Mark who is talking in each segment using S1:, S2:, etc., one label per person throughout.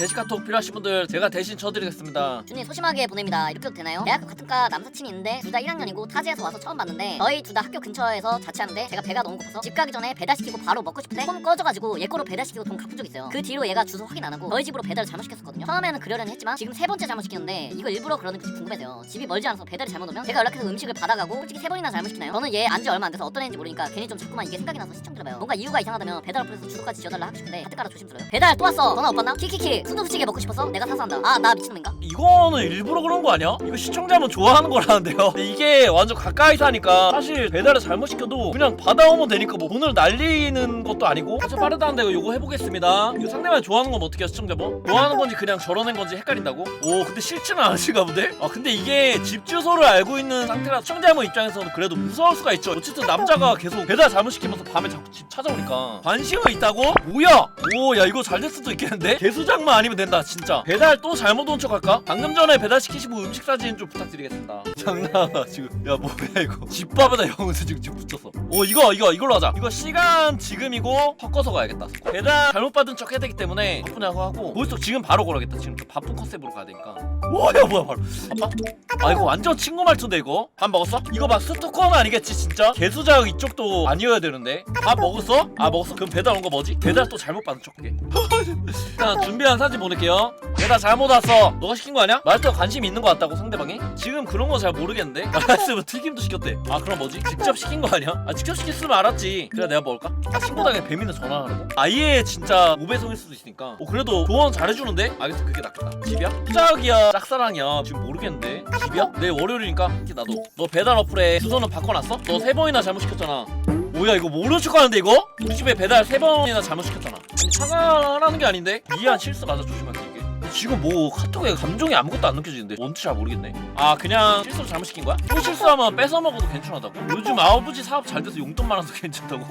S1: 대시카톡 필요하신 분들 제가 대신 쳐드리겠습니다
S2: 준이 소심하게 보냅니다. 이렇게 해도 되나요? 대학교 같은 과 남사친이 있는데 둘 다 1학년이고 타지에서 와서 처음 봤는데 저희 둘 다 학교 근처에서 자취하는데 제가 배가 너무 고파서 집 가기 전에 배달시키고 바로 먹고 싶은데 폰 꺼져가지고 얘 거로 배달시키고 돈 갚은 적 있어요. 그 뒤로 얘가 주소 확인 안 하고 저희 집으로 배달을 잘못 시켰었거든요. 처음에는 그러려니 했지만 지금 세 번째 잘못 시켰는데 이거 일부러 그러는 게 궁금해서요. 집이 멀지 않아서 배달이 잘못 오면 제가 연락해서 음식을 받아가고 솔직히 세 번이나 잘못 시키나요? 저는 얘 안 지 얼마 안 돼서 어떤 애인지 모르니까 괜히 좀 자꾸만 이게 생각이 나서 시청 들어봐요. 뭔가 이유가 이상하다면 배달 어플에서 주소까지 지어달라 하고 싶은데 하트가라 조심스러워요. 배달 또 왔어. 전화 못 받나? 키키키 순두부찌개 먹고 싶어서 내가 사서 한다. 아 나 미친놈인가?
S1: 이거는 일부러 그런 거 아니야? 이거 시청자면 좋아하는 거라는데요 근데 이게 완전 가까이 사니까 사실 배달을 잘못 시켜도 그냥 받아오면 되니까 뭐 돈을 날리는 것도 아니고 아주 빠르다는데 이거 해보겠습니다 이거 상대방이 좋아하는 건 어떻게 해요 시청자분? 좋아하는 건지 그냥 저러는 건지 헷갈린다고? 오 근데 싫지는 않으신가 본데? 아 근데 이게 집 주소를 알고 있는 상태라 시청자분 입장에서는 그래도 무서울 수가 있죠 어쨌든 남자가 계속 배달 잘못 시키면서 밤에 자꾸 집 찾아오니까 관심은 있다고? 뭐야? 오 야 이거 잘 될 수도 있겠는데? 개수장만 아니면 된다 진짜. 배달 또 잘못 온 척 할까? 방금 전에 배달 시키시고 음식 사진 좀 부탁드리겠습니다. 장난하나 지금? 야 뭐야 이거? 집밥에다 영수 지금 지금 붙였어 오 이거 이거 이걸로 하자. 이거 시간 지금이고 섞어서 가야겠다. 배달 잘못 받은 척 해야 되기 때문에 바쁘냐고 하고 벌써 지금 바로 걸어야겠다. 지금 좀 바쁜 컨셉으로 가야 되니까. 와야 뭐야 바로 바빠? 아 이거 완전 친구 말투인데 이거? 밥 먹었어? 이거 막 스토커는 아니겠지 진짜? 개수작 이쪽도 아니어야 되는데. 밥 먹었어? 아 먹었어? 그럼 배달 온 거 뭐지? 배달 또 잘못 받은 척해 일단 준비한 사진 보낼게요 배달 잘못 왔어 너가 시킨 거 아니야? 말투가 관심이 있는 거 같다고 상대방이? 지금 그런 거 잘 모르겠는데 말했으면 튀김도 시켰대 아 그럼 뭐지? 직접 시킨 거 아니야? 아 직접 시켰으면 알았지 그래 내가 먹을까? 아, 친구당에 뱀이는 전화하라고? 아예 진짜 오배송일 수도 있으니까 어 그래도 조언 잘해주는데? 알겠어 그게 낫겠다 집이야? 짝이야 짝사랑이야 지금 모르겠는데 집이야? 내일 월요일이니까 이렇게 나도 너 배달 어플에 주소는 바꿔놨어? 너 세 번이나 잘못 시켰잖아 뭐야 이거 모르는 척 하는데 이거? 우리 집에 배달 세 번이나 잘못 시켰잖아. 사과라는 게 아닌데? 미안 실수 맞아 근데 지금 뭐 카톡에 감정이 아무것도 안 느껴지는데 뭔지 잘 모르겠네 아 그냥 실수로 잘못 시킨 거야? 또 실수하면 뺏어 먹어도 괜찮다고? 요즘 아버지 사업 잘 돼서 용돈 많아서 괜찮다고?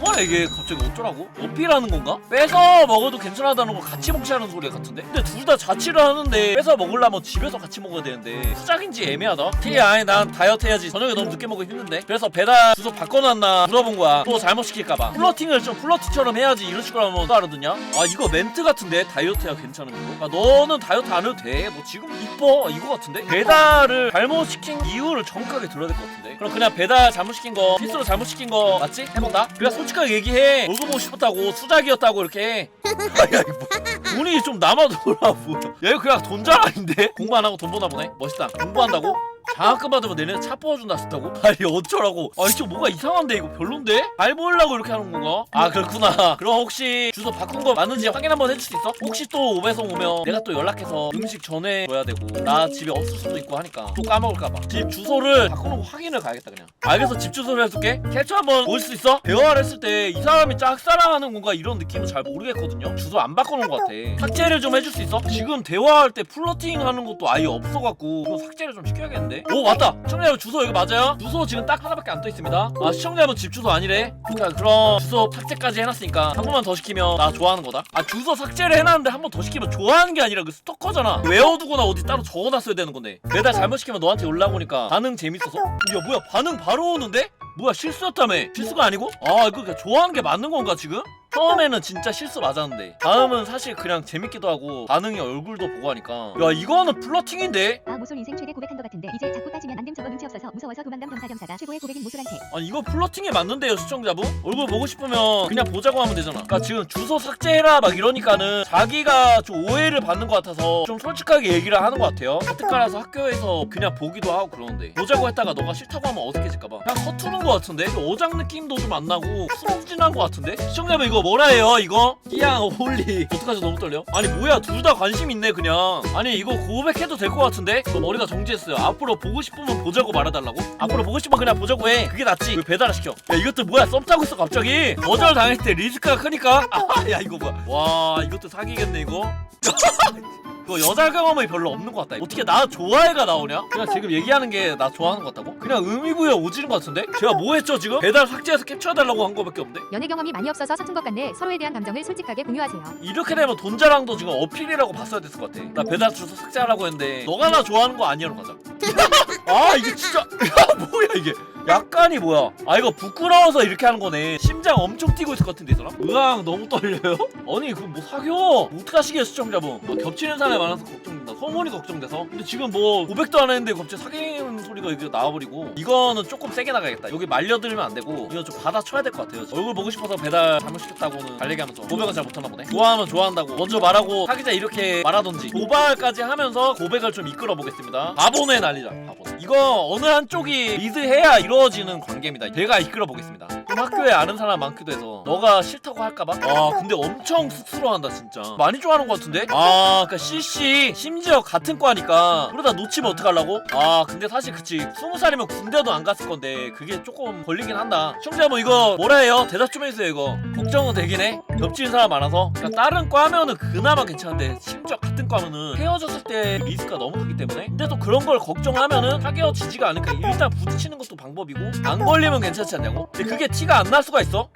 S1: 뭐야 이게 갑자기 어쩌라고? 어필하는 건가? 뺏어 먹어도 괜찮하다는 거 같이 먹자는 소리 같은데? 근데 둘 다 자취를 하는데 뺏어 먹으려면 집에서 같이 먹어야 되는데 수작인지 애매하다 티 아니 난 다이어트 해야지 저녁에 너무 늦게 먹으면 힘든데 그래서 배달 주소 바꿔놨나 물어본 거야 또 잘못 시킬까봐 플러팅을 좀 플러팅처럼 해야지 이런 식으로 하면 또 알아듣냐? 아 이거 멘트 같은데 다이어트야 괜찮은 거? 아 너는 다이어트 안 해도 돼뭐 지금 이뻐 이거 같은데? 배달을 잘못 시킨 이유를 정확하게 들어야 될 것 같은데 그럼 그냥 배달 잘못 시킨 거 실수로 잘못 시킨 거 맞지? 해본다? 그냥 솔직하게 얘기해 얼굴 보고 싶었다고 수작이었다고 이렇게 아야 이거 뭐 운이 좀 남아 돌아 뭐야 야 이거 그냥 돈 자랑인데? 공부 안 하고 돈 버나 보네 멋있다 공부한다고? 장학금 받으면 내년에 차 뽑아준다 했다고? 아니 어쩌라고 아니 좀 뭐가 이상한데 이거 별론데? 잘 보려고 이렇게 하는 건가? 아 그렇구나 그럼 혹시 주소 바꾼 거 맞는지 확인 한번 해줄 수 있어? 혹시 또 오배송 오면 내가 또 연락해서 음식 전해줘야 되고 나 집에 없을 수도 있고 하니까 또 까먹을까봐 집 주소를 바꾸는 거 확인을 가야겠다 그냥 알겠어 집 주소를 해줄게 캡처 한번 볼 수 있어? 대화를 했을 때 이 사람이 짝사랑하는 건가 이런 느낌은 잘 모르겠거든요 주소 안 바꾸는 것 같아 삭제를 좀 해줄 수 있어? 지금 대화할 때 플러팅 하는 것도 아예 없어갖고 이거 삭제를 좀 시켜야겠는데 오 맞다 시청자분 주소 여기 맞아요? 주소 지금 딱 하나밖에 안 떠 있습니다 아 시청자분 집 주소 아니래? 그러니까 그럼 주소 삭제까지 해놨으니까 한 번만 더 시키면 나 좋아하는 거다 아 주소 삭제를 해놨는데 한 번 더 시키면 좋아하는 게 아니라 그 스토커잖아 외워두거나 어디 따로 적어놨어야 되는 건데 매달 잘못 시키면 너한테 연락 오니까 반응 재밌어서 야 뭐야 반응 바로 오는데? 뭐야 실수였다며 실수가 아니고? 아 이거 그냥 좋아하는 게 맞는 건가 지금? 처음에는 진짜 실수 맞았는데. 다음은 사실 그냥 재밌기도 하고 반응이 얼굴도 보고 하니까. 야 이거는 플러팅인데?
S3: 아 모솔 인생 최대 고백한 것 같은데. 이제 자꾸 따지면 안 됨 저거 눈치 없어서. 무서워서 도망감 겸사겸사가 최고의 고백인 모솔한테.
S1: 아니 이거 플러팅에 맞는데요 시청자분? 얼굴 보고 싶으면 그냥 보자고 하면 되잖아. 그러니까 지금 주소 삭제해라 막 이러니까는 자기가 좀 오해를 받는 것 같아서 좀 솔직하게 얘기를 하는 것 같아요. 어떡하라서 학교에서 그냥 보기도 하고 그러는데. 보자고 했다가 너가 싫다고 하면 어색해질까봐. 그냥 서투는 것 같은데? 어장 느낌도 좀 안 나고 푸짐진한 것 같은데? 시청자분 이거 뭐라 해요 이거? 끼양 홀리. 어떡하지 너무 떨려? 아니 뭐야 둘 다 관심 있네 그냥. 아니 이거 고백해도 될 것 같은데? 너 머리가 정지했어요. 앞으로 보고 싶으면 보자고 말해달라고? 앞으로 보고 싶으면 그냥 보자고 해. 그게 낫지. 왜 배달을 시켜. 야 이것도 뭐야 썸 타고 있어 갑자기? 거절 당했을 때 리스크가 크니까. 아 야 이거 뭐야. 와 이것도 사기겠네 이거 그 여자 경험이 별로 없는 것 같다 어떻게 나 좋아해가 나오냐? 그냥 지금 얘기하는 게 나 좋아하는 것 같다고? 그냥 의미부여 오지는 것 같은데? 제가 뭐 했죠 지금? 배달 삭제해서 캡처해달라고 한 거밖에 없는데?
S3: 연애 경험이 많이 없어서 서툰 것 같네. 서로에 대한 감정을 솔직하게 공유하세요.
S1: 이렇게 되면 돈 자랑도 지금 어필이라고 봤어야 됐을 것 같아 나 배달 주소 삭제하라고 했는데 너가 나 좋아하는 거 아니야로 가자 아 이게 진짜 야 뭐야 이게 약간이 뭐야 아 이거 부끄러워서 이렇게 하는 거네 심장 엄청 뛰고 있을 것 같은데 이 사람 으앙 너무 떨려요? 아니 그거 뭐 사겨 어떡하시게요 시청자분 뭐 겹치는 사람이 많아서 걱정된다. 소문이 걱정돼서. 근데 지금 뭐 고백도 안 했는데 갑자기 사귀는 소리가 이게 나와버리고 이거는 조금 세게 나가야겠다. 여기 말려들면 안 되고 이거 좀 받아쳐야 될 것 같아요. 얼굴 보고 싶어서 배달 잘못시켰다고는 달 얘기하면서 고백은 잘 못하나 보네. 좋아하면 좋아한다고. 먼저 말하고 사귀자 이렇게 말하던지. 도발까지 하면서 고백을 좀 이끌어 보겠습니다. 바보네 난리다. 바보. 이거 어느 한쪽이 리드해야 이루어지는 관계입니다. 제가 이끌어 보겠습니다 좀 학교에 아는 사람 많기도 해서 너가 싫다고 할까봐? 아 근데 엄청 쑥스러워한다 진짜. 많이 좋아하는 것 같은데? 아. 그니까 CC 심지어 같은 과니까 그러다 놓치면 어떡하려고? 아 근데 사실 그치. 스무 살이면 군대도 안 갔을 건데 그게 조금 걸리긴 한다. 시청자 뭐 이거 뭐라 해요? 대답 좀 해주세요 이거. 걱정은 되긴 해. 겹치는 사람 많아서. 그러니까 다른 과면은 그나마 괜찮은데 심지어 같은 과면은 헤어졌을 때 리스크가 너무 크기 때문에. 근데 또 그런 걸 걱정하면은 사귀어지지가 않으니까 일단 부딪히는 것도 방법이고 안 걸리면 괜찮지 않냐고? 근데 그게 티가 안 날 수가 있어.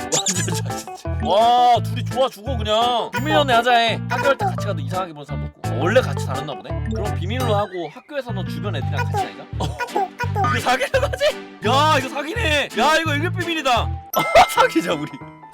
S1: 와 둘이 좋아 죽어 그냥. 비밀 연애 하자 해. 학교할 때 같이 가도 이상하게 보는 사람도 없고. 원래 같이 다녔나 보네. 그럼 비밀로 하고 학교에서는 주변 애들이랑 같이 다니자. 이거 사귀는 거지? 야 이거 사귀네. 야 이거 일급 비밀이다. 사귀자 우리.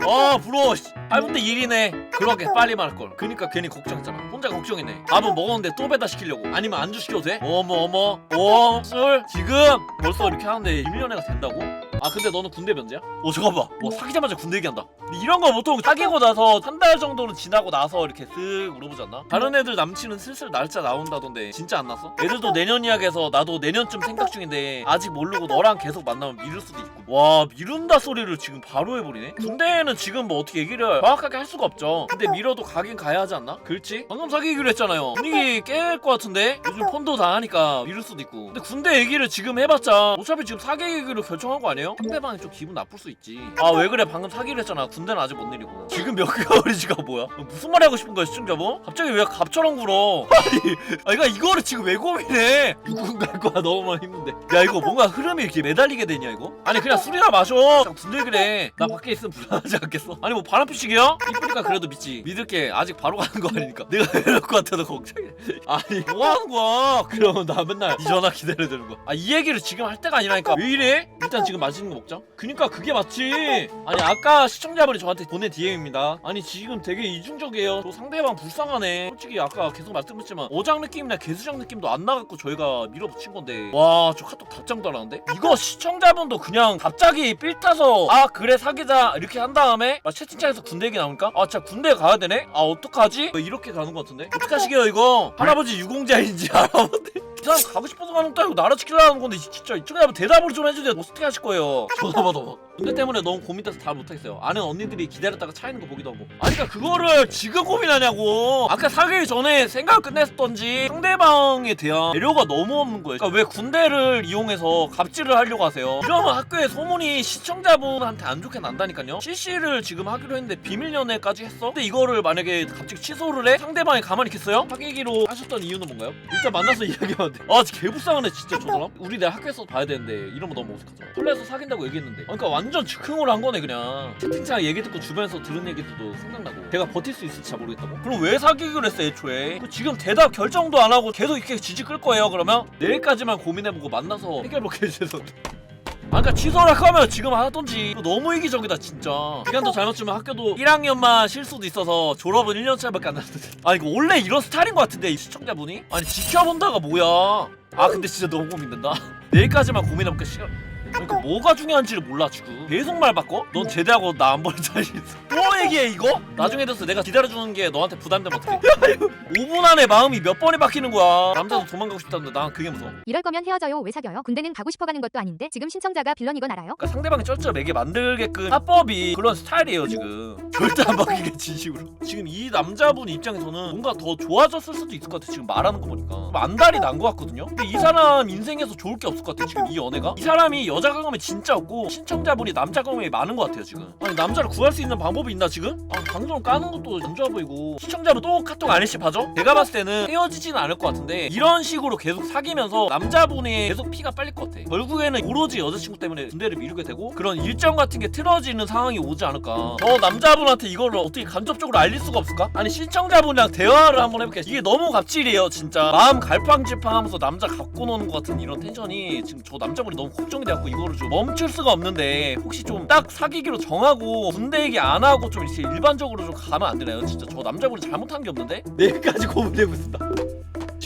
S1: 아 부러워 씨. 8분대 1이네. 그러게 빨리 말할 걸. 그니까 괜히 걱정했잖아. 혼자 걱정했네. 밥은 먹었는데 또 배달 시키려고. 아니면 안주 시켜도 돼? 어머 어머. 어술? 지금? 벌써 이렇게 하는데 비밀연애가 된다고? 아 근데 너는 군대 면제야? 어 잠깐만. 뭐 사귀자마자 군대 얘기한다. 근데 이런 거 보통 사귀고 나서 한 달 정도는 지나고 나서 이렇게 쓱 물어보지 않나? 다른 애들 남친은 슬슬 날짜 나온다던데 진짜 안 났어? 애들도 내년 이야기해서 나도 내년쯤 생각 중인데 아직 모르고 너랑 계속 만나면 미룰 수도 있고. 와 미룬다 소리를 지금 바로 해버리네? 군대는 지금 뭐 어떻게 얘기를 정확하게 할 수가 없죠. 근데 미뤄도 가긴 가야 하지 않나? 그렇지? 방금 사귀기로 했잖아요. 분위기 깰 것 같은데? 요즘 폰도 다 하니까 미룰 수도 있고. 근데 군대 얘기를 지금 해봤자 어차피 지금 사귀기로 결정한 거 아니에요? 상대방이 좀 기분 나쁠 수 있지. 아 왜 그래? 방금 사귀기로 했잖아. 군대는 아직 못 내리고. 지금 몇 개월이지가 뭐야? 무슨 말 하고 싶은 거야 시청자분? 갑자기 왜 갑처럼 굴어? 아니 아 이거 이거를 지금 왜 고민해? 누군가 할 거야 너무 많이 힘든데. 야 이거 뭔가 흐름이 이렇게 매달리게 되냐 이거? 아니 그냥 술이나 마셔. 군대 그래. 나 밖에 있으면 불안하지 않겠어? 아니 뭐 바람 피시 게요? 이쁘니까 그래도 믿지. 믿을게 아직 바로 가는 거 아니니까. 내가 이럴 것 같아도 걱정해. 아니 뭐 하는 거야? 그러면 나 맨날 이 전화 기다려야 되는 거야. 아 이 얘기를 지금 할 때가 아니라니까. 왜 이래? 일단 지금 맛있는 거 먹자. 그니까 그게 맞지. 아니 아까 시청자분이 저한테 보낸 DM입니다. 아니 지금 되게 이중적이에요. 저 상대방 불쌍하네. 솔직히 아까 계속 말씀드렸지만 어장 느낌이나 개수장 느낌도 안 나갖고 저희가 밀어붙인 건데. 와 저 카톡 답장도 안 하는데? 이거 시청자분도 그냥 갑자기 삘 타서 아 그래 사귀자 이렇게 한 다음에? 막 채팅창에서 군대 얘기 나오니까? 아 진짜 군대 가야 되네? 아 어떡하지? 뭐 이렇게 가는 것 같은데? 어떡하시게요 이거? 할아버지 유공자인지 알아본데 이 사람 가고 싶어서 가는 것도 아니고 나라 지키려는 건데 진짜. 이쪽에 한번 대답을 좀 해주세요 어떻게 하실 거예요? 전화 받아 군대 때문에 너무 고민돼서 다 못하겠어요. 아는 언니들이 기다렸다가 차이는 거 보기도 하고. 아니 그니까 그거를 지금 고민하냐고. 아까 사귀기 전에 생각을 끝냈었던지 상대방에 대한 배려가 너무 없는 거예요. 그러니까 왜 군대를 이용해서 갑질을 하려고 하세요? 이러면 학교에 소문이 시청자분한테 안 좋게 난다니까요. CC를 지금 하기로 했는데 비밀 연애까지 했어? 근데 이거를 만약에 갑자기 취소를 해? 상대방이 가만히 있겠어요? 사귀기로 하셨던 이유는 뭔가요? 일단 만나서 이야기하면 돼아 개불쌍하네 진짜 저 사람 우리 내가 학교에서 봐야 되는데 이러면 너무 어색하잖아. 설레서 사귄다고 얘기했는데. 그러니까 완전 즉흥으로 한 거네 그냥. 채팅창 얘기 듣고 주변에서 들은 얘기도 생각나고. 제가 버틸 수 있을지 잘 모르겠다고. 그럼 왜 사귀기로 했어 애초에? 그 지금 대답 결정도 안 하고 계속 이렇게 지지 끌 거예요 그러면? 내일까지만 고민해보고 만나서 해결볼게 해주세요 아 그니까 취소를 할 거면 지금 하던지. 너무 이기적이다 진짜. 기간도 잘못 주면 학교도 1학년만 실수도 있어서 졸업은 1년 차밖에 안 났는데. 아 이거 원래 이런 스타일인 것 같은데 이 시청자분이? 아니 지켜본다가 뭐야? 아 근데 진짜 너무 고민된다. 내일까지만 고민해볼게 시간 그러니까 뭐가 중요한지를 몰라 지금. 계속 말 바꿔? 넌 제대하고 나 안 버릴 자신 있어. 또 얘기해 이거? 나중에 돼서 내가 기다려주는 게 너한테 부담되면 어떡해? 야 이거 5분 안에 마음이 몇 번이 바뀌는 거야? 남자도 도망가고 싶다는데 난 그게 무서워.
S3: 이럴 거면 헤어져요. 왜 사겨요? 군대는 가고 싶어 가는 것도 아닌데 지금 신청자가 빌런이건 알아요?
S1: 그러니까 상대방이 쩔쩔매게 만들게끔 합법이 그런 스타일이에요 지금. 절대 안 바뀌게 진심으로. 지금 이 남자분 입장에서는 뭔가 더 좋아졌을 수도 있을 것 같아 지금 말하는 거 보니까. 안달이 난 것 같거든요? 근데 이 사람 인생에서 좋을 게 없을 것 같아 지금 이 연애가? 이 사람이 여자 강음이 진짜 없고 신청자분이 남자 강음이 많은 것 같아요 지금 아니 남자를 구할 수 있는 방법이 있나 지금? 아 방송 까는 것도 안 좋아 보이고 시청자분 또 카톡 안 해시파죠? 제가 봤을 때는 헤어지지는 않을 것 같은데 이런 식으로 계속 사귀면서 남자분이 계속 피가 빨릴 것 같아 결국에는 오로지 여자친구 때문에 군대를 미루게 되고 그런 일정 같은 게 틀어지는 상황이 오지 않을까 저 남자분한테 이걸 어떻게 간접적으로 알릴 수가 없을까? 아니 시청자분이랑 대화를 한번 해볼게 이게 너무 갑질이에요 진짜 마음 갈팡질팡하면서 남자 갖고 노는 것 같은 이런 텐션이 지금 저 남자분이 너무 걱정이 돼갖고 이거를 좀 멈출 수가 없는데 혹시 좀 딱 사귀기로 정하고 군대 얘기 안 하고 좀 이렇게 일반적으로 좀 가면 안 되나요? 진짜 저 남자분이 잘못한 게 없는데 내일까지 고민되고 있습니다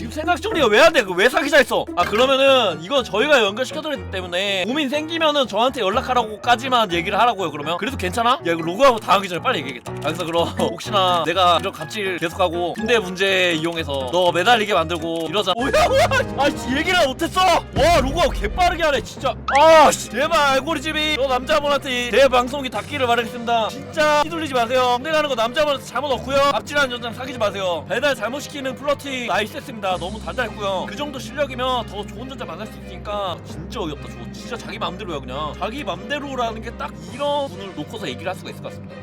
S1: 지금 생각 정리가 왜 안 돼? 그왜 사귀자 했어? 아 그러면은 이건 저희가 연결시켜드렸기 때문에 고민 생기면은 저한테 연락하라고까지만 얘기를 하라고요 그러면. 그래도 괜찮아? 야 이거 로그아웃 당하기 전에 빨리 얘기해야겠다. 아, 그래서 그럼. 혹시나 내가 이런 갑질 계속하고 군대 문제 이용해서 너 매달리게 만들고 이러잖아 뭐야 뭐야! 아 씨, 얘기를 못했어! 와 로그아웃 개빠르게 하네 진짜. 아 씨, 제발 알고리즘이 저 남자분한테 내 방송이 닿기를 바라겠습니다. 진짜 휘둘리지 마세요. 군대 가는 거 남자분한테 잘못 없고요. 앞질하는 여자랑 사귀지 마세요. 배달 잘못 시키는 플러팅 나이스했습니다 너무 달달했고요. 그 정도 실력이면 더 좋은 여자 만날 수 있으니까 진짜 어이없다. 저 진짜 자기 맘대로야 그냥. 자기 맘대로라는 게 딱 이런 분을 놓고서 얘기를 할 수가 있을 것 같습니다